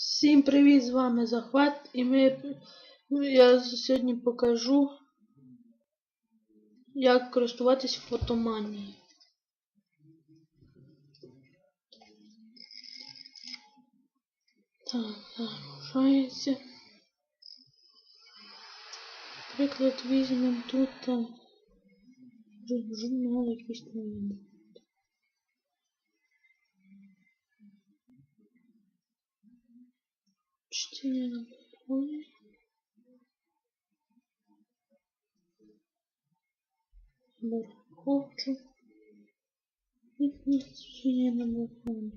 Всім привіт, з вами Захват і ми я сьогодні покажу як користуватись фотоманією. Так, загружається. Приклад візьмемо тут журнал якийсь новини. Чтение на балконе. Хочу. Чтение на балконе.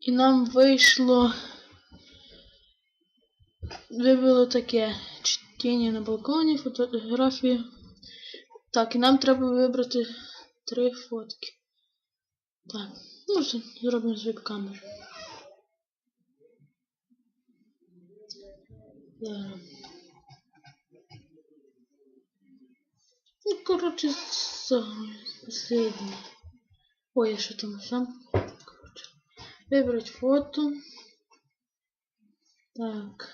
І нам вийшло. Вибило таке чтення на балконі, фотографії. Так, і нам треба вибрати три фотки. Так, ну зробимо з веб-камери. Зараз. Ну, короче, самое последнее. Ой, я что там сам? Короче. Выбрать фото. Так.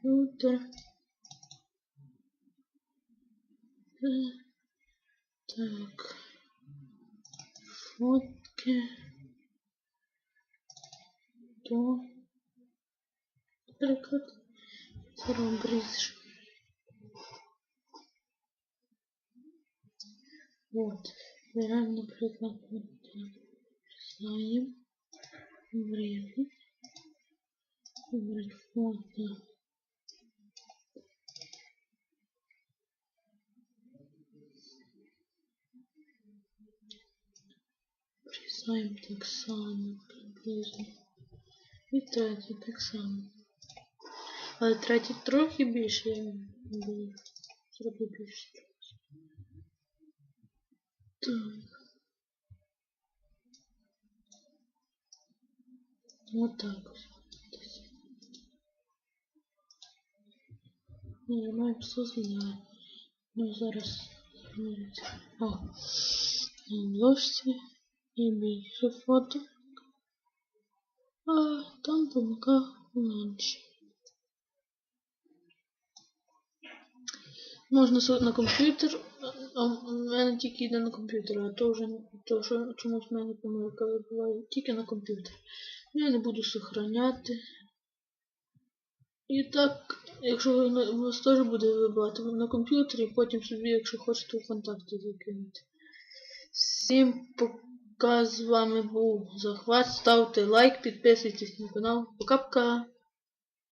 Шутер. Так. Фотки. То. Наприклад. Зробиш. Вот. Берем, наприклад, вот так. Знаем. Врезать. Выбрать фото. Признаємо так само приблизно. І третій так само. Але третій трохи більше я буду зроблю більше. Так. Вот так ось. Десь. Нажимаємо создання. Ну зараз. зробиться. О. На обложці. І більше фото. А там помилка менше. Можна со- на комп'ютер, а в мене тільки йде на комп'ютер, а то вже то, що чомусь в мене помилка буває тільки на комп'ютер. Я не буду сохраняти. І так, якщо ви у вас теж буде вибивати на комп'ютері, потім собі, якщо хочете, у контакти закинути. Всім пока з вами був захват. Ставте лайк, підписуйтесь на канал. Пока-пока.